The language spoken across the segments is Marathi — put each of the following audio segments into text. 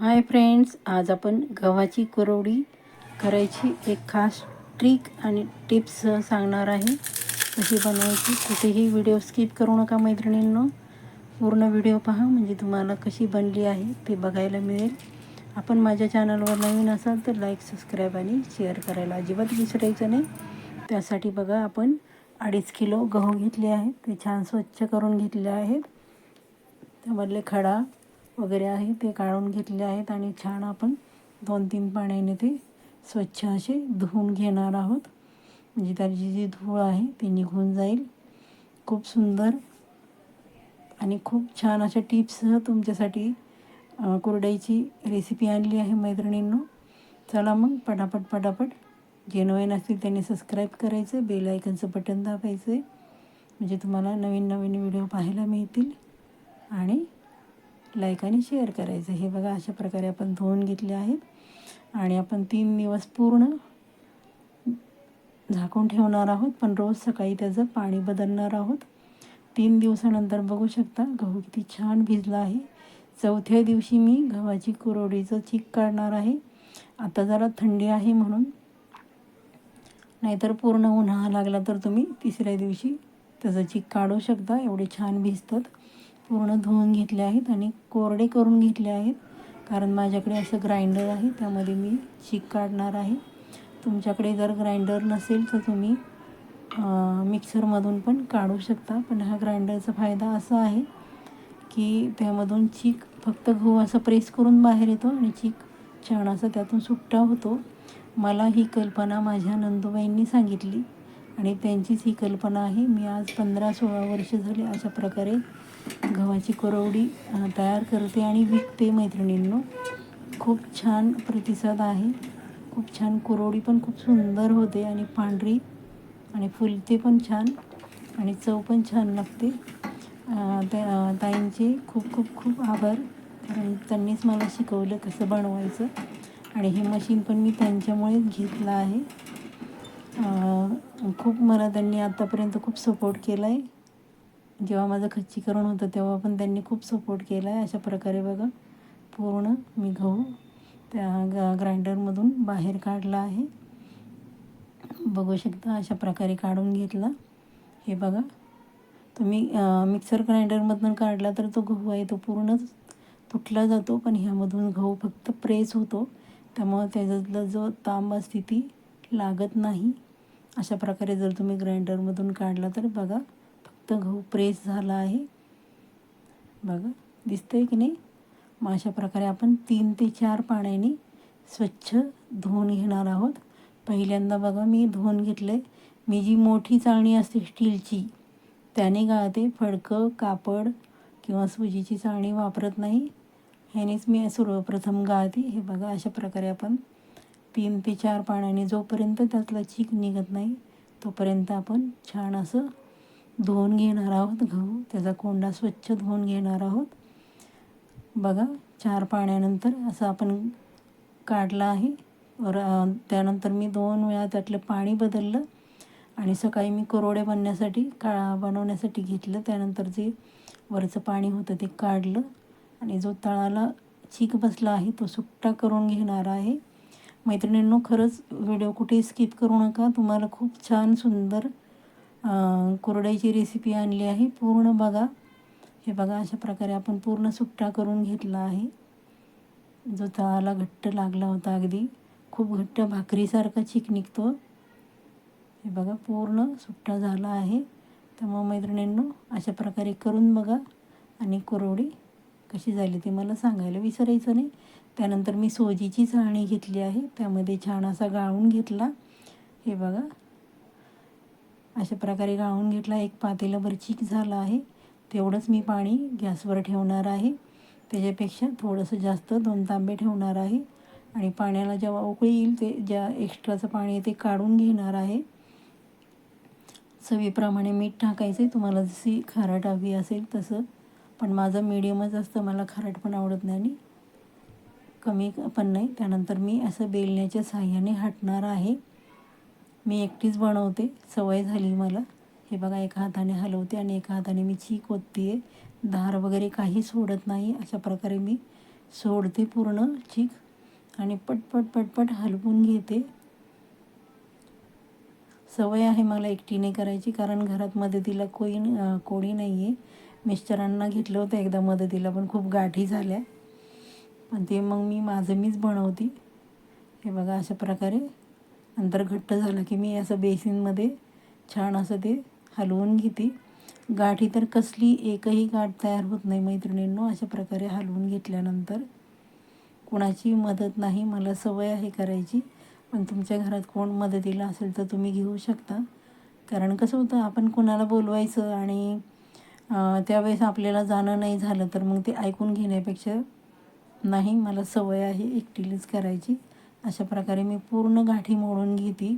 हाय फ्रेंड्स आज आपण गव्हाची कुरवडी करायची एक खास ट्रिक आणि टिप्स सांगणार आहे. कशी बनवायची कुठेही व्हिडिओ स्किप करू नका मैत्रिणींनो. पूर्ण व्हिडिओ पहा म्हणजे तुम्हाला कशी बनली आहे ते बघायला मिळेल. आपण माझ्या चॅनलवर नवीन असाल तर लाईक सबस्क्राईब आणि शेअर करायला अजिबात विसरायचं नाही. त्यासाठी बघा आपण अडीच किलो गहू घेतले आहेत. ते छान स्वच्छ करून घेतले आहेत. त्यामधले खडा वगैरे आहे ते काढून घेतले आहेत आणि छान आपण दोन तीन पाण्याने ते स्वच्छ असे धुवून घेणार आहोत. म्हणजे त्याची जी धूळ आहे ती निघून जाईल. खूप सुंदर आणि खूप छान अशा टिप्ससह तुमच्यासाठी कुरडईची रेसिपी आणली आहे मैत्रिणींनो. चला मग पटापट पटापट. जे नवीन असतील त्यांनी सबस्क्राईब करायचं बेल आयकनचं बटन दाबायचं. आहे म्हणजे तुम्हाला नवीन नवीन व्हिडिओ पाहायला मिळतील. आणि लाईक आणि शेअर करायचं. हे बघा अशा प्रकारे आपण धुवून घेतले आहेत. आणि आपण तीन दिवस पूर्ण झाकून ठेवणार आहोत. पण रोज सकाळी त्याचं पाणी बदलणार आहोत. तीन दिवसानंतर बघू शकता गहू किती छान भिजला आहे. चौथ्या दिवशी मी गव्हाची कुरवडीचं चीक काढणार आहे. आता जरा थंडी आहे म्हणून. नाहीतर पूर्ण उन्हाळा लागला तर तुम्ही तिसऱ्या दिवशी त्याचं चीक काढू शकता. एवढे छान भिजतात. पूर्ण धुवून घेतले आहेत आणि कोरडे करून घेतले आहेत. कारण माझ्याकडे असं ग्राइंडर आहे त्यामध्ये मी चीक काढणार आहे. तुमच्याकडे जर ग्राइंडर नसेल तर तुम्ही मिक्सरमधून पण काढू शकता. पण हा ग्राइंडरचा फायदा असा आहे की त्यामधून चीक फक्त गहू असा प्रेस करून बाहेर येतो आणि चीक छान असा त्यातून सुट्टा होतो. मला ही कल्पना माझ्या नंदूबाईंनी सांगितली आणि त्यांचीच ही कल्पना आहे. मी आज पंधरा सोळा वर्ष झाली अशा प्रकारे गव्हाची कुरवडी तयार करते आणि विकते मैत्रिणींनो. खूप छान प्रतिसाद आहे. खूप छान कुरवडी पण खूप सुंदर होते आणि पांढरी आणि फुलते पण छान आणि चव पण छान लागते. त्या ताईंचे खूप खूप खूप आभार. कारण त्यांनीच मला शिकवलं कसं बनवायचं आणि हे मशीन पण मी त्यांच्यामुळेच घेतलं आहे. खूप मला त्यांनी आत्तापर्यंत खूप सपोर्ट केला आहे जेव्हा माझं खच्चीकरण होतं तेव्हा पण त्यांनी खूप सपोर्ट केला आहे अशा प्रकारे बघा पूर्ण मी गहू त्या ग ग्राइंडरमधून बाहेर काढला आहे. बघू शकता अशा प्रकारे काढून घेतला. हे बघा तुम्ही मिक्सर ग्राइंडरमधून काढला तर तो गहू आहे तो पूर्णच तुटला जातो पण ह्यामधून गहू फक्त प्रेस होतो. त्यामुळं त्याच्यातला जो तांब असते ती लागत नाही. अशा प्रकारे जर तुम्ही ग्राइंडरमधून काढला तर बघा फक्त गहू प्रेस झाला आहे. बघा दिसतंय की नाही? मग अशा प्रकारे आपण तीन ते चार पाण्याने स्वच्छ धुवून घेणार आहोत. पहिल्यांदा बघा मी धुवून घेतलं आहे मी जी मोठी चाळणी असते स्टीलची त्याने गाळते. फडकं कापड किंवा सुजीची चाळणी वापरत नाही. ह्यानेच मी सर्वप्रथम गाळते. हे बघा अशा प्रकारे आपण तीन ते चार पाण्याने जोपर्यंत त्यातला चीक निघत नाही तोपर्यंत आपण छान असं धुवून घेणार आहोत गहू. त्याचा कोंडा स्वच्छ धुवून घेणार आहोत. बघा चार पाण्यानंतर असं आपण काढला आहे. वर त्यानंतर मी दोन वेळा त्यातलं पाणी बदललं. आणि सकाळी मी कुरवडे बनण्यासाठी का बनवण्यासाठी घेतलं. त्यानंतर जे वरचं पाणी होतं ते काढलं. आणि जो तळाला चीक बसला आहे तो सुट्टा करून घेणार आहे. मैत्रिणींनो खरंच व्हिडिओ कुठेही स्किप करू नका. तुम्हाला खूप छान सुंदर कुरडईची रेसिपी आणली आहे. पूर्ण बघा. हे बघा अशा प्रकारे आपण पूर्ण सुट्टा करून घेतला आहे. जो तळाला घट्ट लागला होता अगदी. खूप घट्ट भाकरीसारखा चीक निघतो. हे बघा पूर्ण सुट्टा झाला आहे. त्यामुळे मैत्रिणींनो अशा प्रकारे करून बघा. आणि कुरवडी कशी झाली ते मला सांगायला विसरायचं नाही. त्यानंतर मी सोजीची चाळणी घेतली आहे. त्यामध्ये छान असा गाळून घेतला. हे बघा अशा प्रकारे गाळून घेतला. एक पातेलाभर चीक झाला आहे. तेवढंच मी पाणी गॅसवर ठेवणार आहे. त्याच्यापेक्षा थोडंसं जास्त दोन तांबे ठेवणार आहे. आणि पाण्याला जेव्हा उकळी येईल ते ज्या एक्स्ट्राचं पाणी आहे ते काढून घेणार आहे. चवीप्रमाणे मीठ टाकायचं आहे तुम्हाला जशी खारट हवी असेल तसं. पण माझं मिडियमच असतं. मला खारट पण आवडत नाही आणि कमी पण नाही. त्यानंतर मी असं बेलण्याच्या साह्याने हटणार आहे. मी एकटीच बनवते. सवय झाली मला. हे बघा एका हाताने हलवते आणि एका हाताने मी चीक ओतते आहे धार वगैरे काही सोडत नाही. अशा प्रकारे मी सोडते पूर्ण चीक आणि पटपट पटपट हलवून घेते. सवय आहे मला एकटीने करायची कारण घरात मदतीला कोई कोणी नाही आहे मिस्टरांना घेतलं होतं एकदा मदतीला पण खूप गाठी झाल्या. पण ते मग मी माझं मीच बनवते. हे बघा अशा प्रकारे नंतर घट्ट झालं की मी असं बेसिनमध्ये छान असं ते हलवून घेते. गाठी तर कसली एकही गाठ तयार होत नाही मैत्रिणींनो अशा प्रकारे हलवून घेतल्यानंतर कोणाची मदत नाही मला सवय आहे करायची. पण तुमच्या घरात कोण मदतीला असेल तर तुम्ही घेऊ शकता. कारण कसं होतं आपण कोणाला बोलवायचं आणि त्यावेळेस आपल्याला जाणं नाही झालं तर मग ते ऐकून घेण्यापेक्षा नाही मला सवय आहे एकटीलीच करायची. अशा प्रकारे मी पूर्ण गाठी मोडून घेते.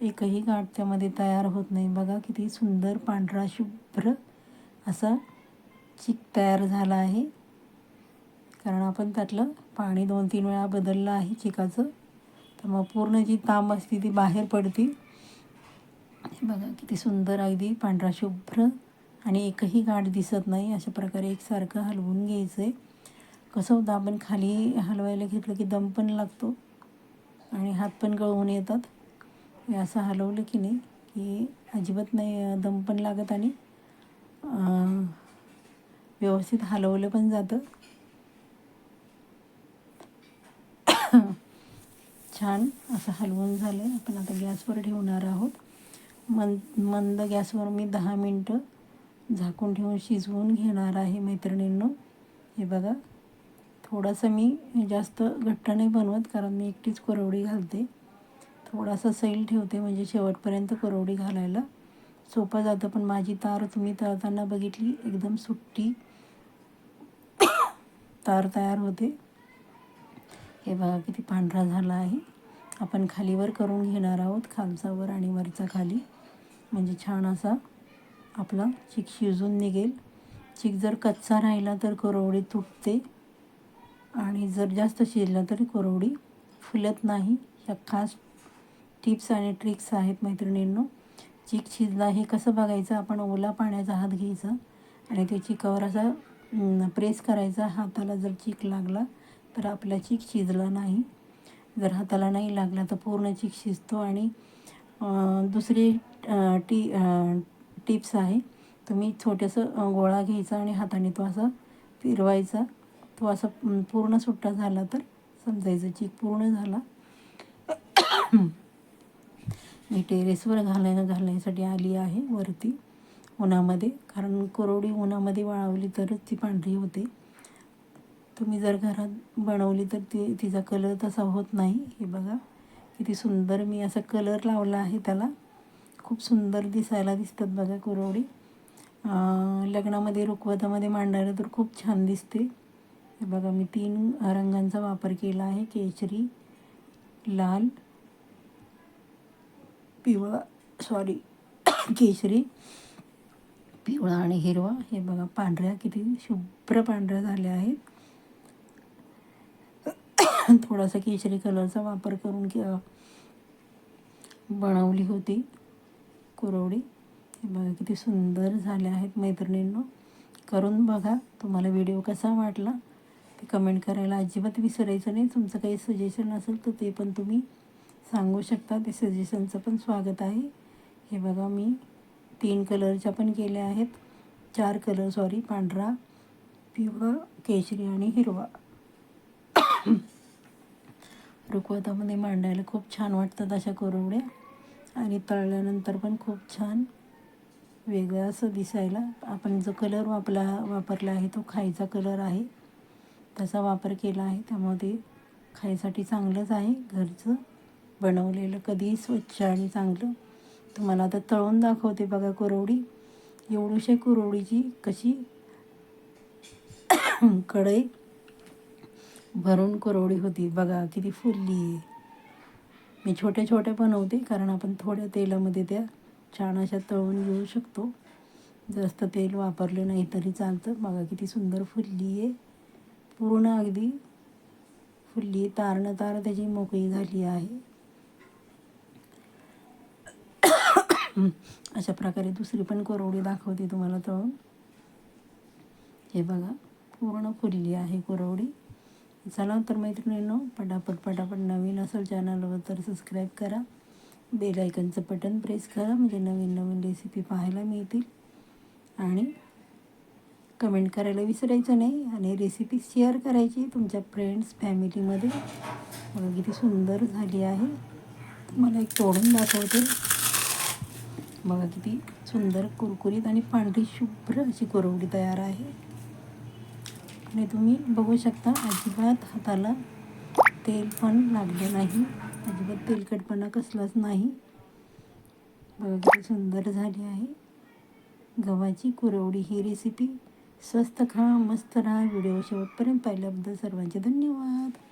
एकही गाठ त्यामध्ये तयार होत नाही. बघा किती सुंदर पांढरा शुभ्र असा चिक तयार झाला आहे. कारण आपण त्यातलं पाणी दोन तीन वेळा बदललं आहे चिकाचं. तर मग पूर्ण जी तांब असते ती बाहेर पडते. बघा किती सुंदर अगदी पांढरा शुभ्र आणि एकही गाठ दिसत नाही. अशा प्रकारे एकसारखं हलवून घ्यायचं आहे कसं होतं आपण खाली हलवायला घेतलं की दम पण लागतो. आणि हात पण गळून येतात. हे असं हलवलं की नाही की अजिबात नाही दम पण लागत आणि व्यवस्थित हलवलं पण जातं. छान असं हलवून झालं आहे आपण आता गॅसवर ठेवणार आहोत. मंद मंद गॅसवर मी दहा मिनटं झाकून ठेवून शिजवून घेणार आहे मैत्रिणींनो. हे बघा. थोडासा मी जास्त घट्ट नाही बनवत कारण मी एकटीच कोरवडी घालते. थोडासा सैल ठेवते म्हणजे शेवटपर्यंत कोरवडी घालायला. सोपं जातं पण माझी तार तुम्ही तळताना बघितली एकदम सुट्टी तार तयार होते. हे बघा किती पांढरा झाला आहे. आपण खालीवर करून घेणार आहोत खालचा वर आणि वरचा खाली. म्हणजे छान असा आपला चिक शिजून निघेल. चिक जर कच्चा राहिला तर कोरवडी तुटते. आणि जर जास्त शिजलं तरी कोरवडी फुलत नाही. ह्या खास टिप्स आणि ट्रिक्स आहेत मैत्रिणींनो. चीक शिजला हे कसं बघायचं? आपण ओला पाण्याचा हात घ्यायचा आणि ते चिकावर असा प्रेस करायचा. हाताला जर चीक लागला तर आपला चीक शिजला नाही. जर हाताला नाही लागला तर पूर्ण चीक शिजतो आणि दुसरी टी टिप्स आहे. तुम्ही छोटंसं गोळा घ्यायचा आणि हाताने तो असा फिरवायचा. तो असा पूर्ण सुट्टा झाला तर समजायचं. चीक पूर्ण झाला. मी टेरेसवर घालायला घालण्यासाठी आली आहे वरती उन्हामध्ये. कारण कुरवडी उन्हामध्ये वाळवली तरच ती पांढरी होते. तुम्ही जर घरात बनवली तर ती तिचा कलर तसा होत नाही. हे बघा किती सुंदर मी असा कलर लावला आहे त्याला. खूप सुंदर दिसायला दिसतात बघा कुरवडी लग्नामध्ये रुखवतामध्ये मांडायला तर खूप छान दिसते. हे बघा मी तीन रंगांचा वापर केला आहे. केशरी लाल पिवळा सॉरी केशरी पिवळा आणि हिरवा. हे बघा पांढऱ्या किती शुभ्र पांढऱ्या झाल्या आहेत. थोडासा केशरी कलरचा वापर करून बनवली होती कुरवडी. हे बघा किती सुंदर झाल्या आहेत मैत्रिणींनो. करून बघा तुम्हाला व्हिडिओ कसा वाटला? ते कमेंट करायला अजिबात विसरायचं नाही. तुमचं काही सजेशन असेल तर ते पण तुम्ही सांगू शकता. ते सजेशनचं पण स्वागत आहे. हे बघा मी तीन कलरच्या पण केल्या आहेत. चार कलर सॉरी पांढरा पिवळा केशरी आणि हिरवा. रुखवतामध्ये मांडायला खूप छान वाटतात अशा कोरवड्या. आणि तळल्यानंतर पण खूप छान वेगळं असं दिसायला. आपण जो कलर वापला वापरला आहे तो खायचा कलर आहे. त्याचा वापर केला आहे. त्यामुळे ते खायसाठी चांगलंच आहे. घरचं बनवलेलं कधीही स्वच्छ आणि चांगलं. तुम्हाला आता तळून दाखवते बघा कुरवडी. एवढीशा कुरवडीची कशी कढई भरून कुरवडी होती. बघा किती फुलली आहे. मी छोट्या छोट्या बनवते कारण आपण थोड्या तेलामध्ये त्या छान अशा तळून घेऊ शकतो. जास्त तेल वापरलं नाही तरी चालतं. बघा किती सुंदर फुलली आहे. पूर्ण अगदी फुल्ली आहे तारणं तार त्याची मोकळी झाली आहे. अशा प्रकारे दुसरी पण कोरवडी दाखवते तुम्हाला तळून हे बघा पूर्ण फुलली आहे कोरवडी. चला तर मैत्रिणींनो पटापट पटापट नवीन असेल चॅनलवर तर सबस्क्राईब करा. बेल आयकनचं बटन प्रेस करा म्हणजे नवीन नवीन रेसिपी पाहायला मिळतील. आणि कमेंट करायला विसरायचं नाही आणि रेसिपी शेअर करायची तुमच्या फ्रेंड्स फॅमिलीमध्ये बघा किती सुंदर झाली आहे. मला एक तोडून दाखवते. बघा किती सुंदर कुरकुरीत आणि पांढरी शुभ्र अशी कुरवडी तयार आहे. आणि तुम्ही बघू शकता अजिबात हाताला तेल पण लागलं नाही. अजिबात तेलकटपणा कसलाच नाही. बघा किती सुंदर झाली आहे. गव्हाची कुरवडी ही रेसिपी स्वस्त खा मस्त राहा. व्हिडिओ शेवटपर्यंत पाहिल्याबद्दल सर्वांचे धन्यवाद.